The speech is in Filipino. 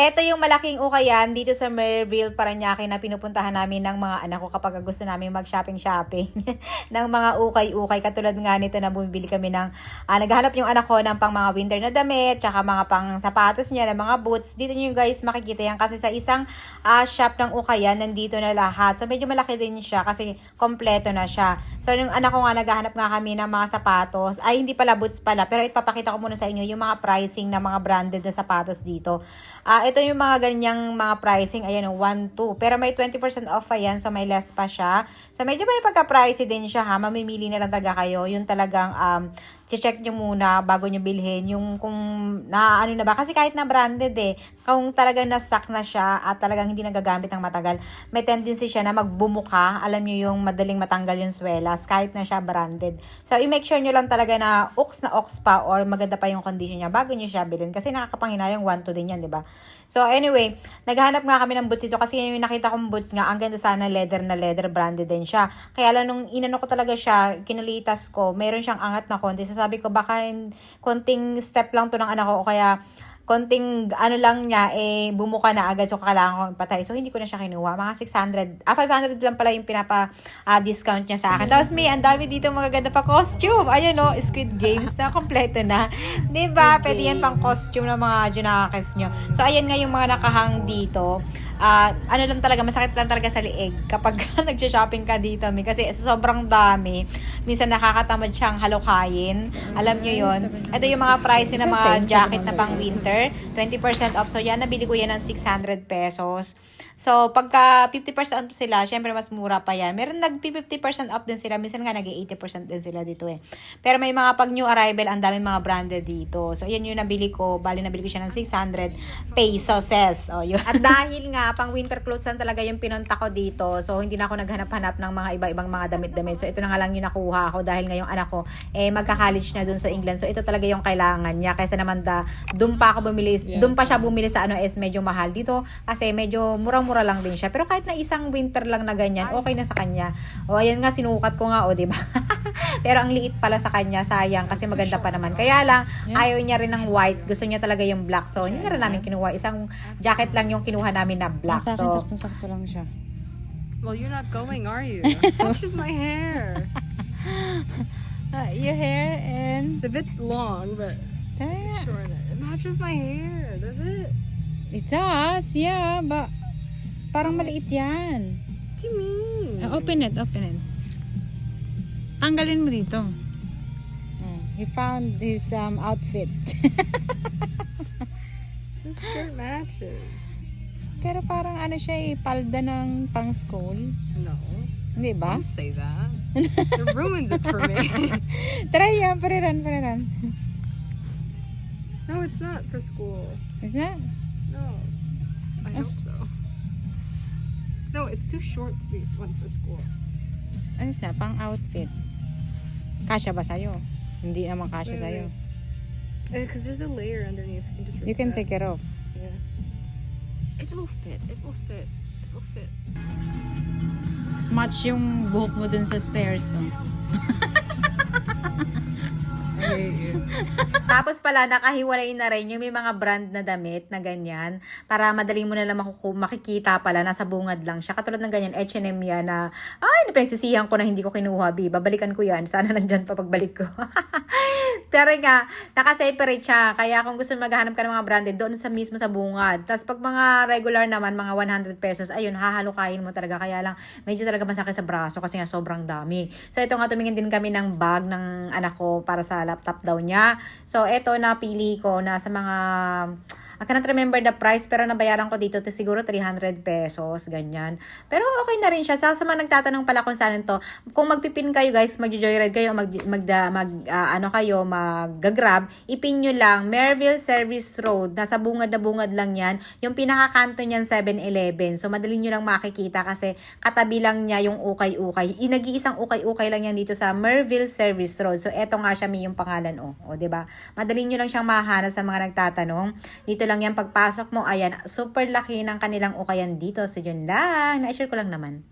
Ito yung malaking ukayan dito sa Merville, Paranaque na pinupuntahan namin ng mga anak ko kapag gusto namin mag-shopping-shopping ng mga ukay-ukay. Katulad nga nito na bumibili kami ng, ah, naghahanap yung anak ko ng pang mga winter na damit, tsaka mga pang sapatos niya, ng mga boots. Dito nyo guys makikita yan kasi sa isang ah, shop ng ukayan, nandito na lahat. So medyo malaki din siya kasi kompleto na siya. So yung anak ko nga naghahanap nga kami ng mga sapatos, ay hindi pala boots pala, pero ipapakita ko muna sa inyo yung mga pricing ng mga branded na sapatos dito. Ah, ito yung mga ganyang mga pricing, ayan, 1, 2. Pero may 20% off pa yan, so may less pa siya. So medyo may pagka-pricey din siya ha, mamimili na lang talaga kayo. Yung talagang um, check nyo muna bago nyo bilhin. Yung kung na ano na ba? Kasi kahit na branded eh kung talagang nasak na siya at talagang hindi nagagamit ng matagal may tendency siya na magbumuka. Alam nyo yung madaling matanggal yung swelas kahit na siya branded. So i-make sure nyo lang talaga na ox na ox pa or maganda pa yung condition niya bago nyo siya bilhin. Kasi nakakapanginayang 1 to din yan di ba so anyway naghahanap nga kami ng boots. Dito kasi yung nakita kong boots nga ang ganda sana leather na leather branded din siya. Kaya lang nung inano ko talaga siya kinulitas ko meron siyang angat na konti. So sabi ko baka konting step lang to ng anak ko. O kaya konting ano lang niya eh bumuka na agad. So kailangan ko ipatay so hindi ko na siya kinuha. Mga 600 ah 500 lang pala yung pinapa ah, discount niya sa akin. Tapos may ang dami dito magaganda pa costume. Ayun no Squid Games na kompleto na. Ba pwede yan pang costume ng mga junakis nyo so ayan nga yung mga nakahang dito ah ano lang talaga, masakit lang talaga sa liig kapag nagsha-shopping ka dito, mi. Kasi sobrang dami. Minsan nakakatamad siyang halukayin. Alam nyo yon Ito yung mga price ng mga jacket na pang winter. 20% off. So, yan, nabili ko yan ng 600 pesos. So, pagka 50% off sila, syempre mas mura pa yan. Meron nag 50% off din sila. Minsan nga nag 80% din sila dito eh. Pero may mga pag new arrival, ang daming mga branded dito. So, yan yung nabili ko. Bali, nabili ko siya ng 600 pesos. Oh, yun. At dahil nga, pang winter clothes lang talaga yung pinunta ko dito. So, hindi na ako naghanap-hanap ng mga iba-ibang mga damit-damit. So, ito na nga lang yung nakuha ko dahil ngayong anak ko, eh, magka-college na dun sa England. So, ito talaga yung kailangan niya. Kaysa naman da, dun pa ako bumili, dun pa siya bumili sa ano, is medyo mahal. Dito, kasi medyo murang-mura lang din siya. Pero kahit na isang winter lang na ganyan, okay na sa kanya. O, ayan nga, sinukat ko nga, o, di ba? Pero ang liit pala sa kanya, sayang, kasi maganda pa naman. Kaya lang, ayaw niya rin ng white. Gusto niya talaga yung black. So, hindi na rin namin kinuha. Isang jacket lang yung kinuha namin na black. Sa akin, So, saktong-sakto lang siya. Well, you're not going, are you? That's just my hair. Uh, your hair and... It's a bit long, but Tara. short. It matches my hair, does it? It does, yeah, but parang maliit yan. What do you mean? Uh, open it, open it. Tanggalin mo dito. Oh, he found his um, outfit. This skirt matches. Pero parang ano siya eh, palda ng pang school. No, Hindi ba? don't say that. it ruins it for me. Try yan, pariran, pariran. no, it's not for school. Is that? No, I hope so. No, it's too short to be one for school. Ano na, pang outfit. Kasya ba sa'yo? Hindi naman kasya Wait, sa'yo. Because there's a layer underneath. Can just You can that. take it off. Yeah. It will fit. It will fit. It will fit. Match yung buhok mo dun sa stairs. Oh. Tapos pala, nakahiwalay na rin yung may mga brand na damit na ganyan. Para madaling mo na lang makuku- makikita pala, nasa bungad lang siya. Katulad ng ganyan, H&M yan na, ay, napagsisihan ko na hindi ko kinuha, bi. Babalikan ko yan. Sana nandyan pa pagbalik ko. Pero nga, nakaseparate siya. Kaya kung gusto maghanap ka ng mga branded, doon sa mismo sa bungad. Tapos pag mga regular naman, mga 100 pesos, ayun, hahalukayin mo talaga. Kaya lang, medyo talaga masakit sa braso kasi nga sobrang dami. So ito nga, tumingin din kami ng bag ng anak ko para sa laptop daw niya. So ito, napili ko na sa mga... I cannot remember the price pero nabayaran ko dito to siguro 300 pesos, ganyan. Pero okay na rin siya. Sa, sa mga nagtatanong pala kung saan to, kung magpipin kayo guys, mag-joyride kayo, mag, mag, mag ah, ano kayo, mag-grab, ipin nyo lang, Merville Service Road, nasa bungad na bungad lang yan, yung pinakakanto niyan 7-Eleven. So madali nyo lang makikita kasi katabi lang niya yung ukay-ukay. I- Nag-iisang ukay-ukay lang yan dito sa Merville Service Road. So eto nga siya may yung pangalan, oh. O, 'di ba? Madali nyo lang siyang mahanap sa mga nagtatanong. Dito lang yan pagpasok mo, ayan, super laki ng kanilang ukayan dito. So yun lang, na-share ko lang naman.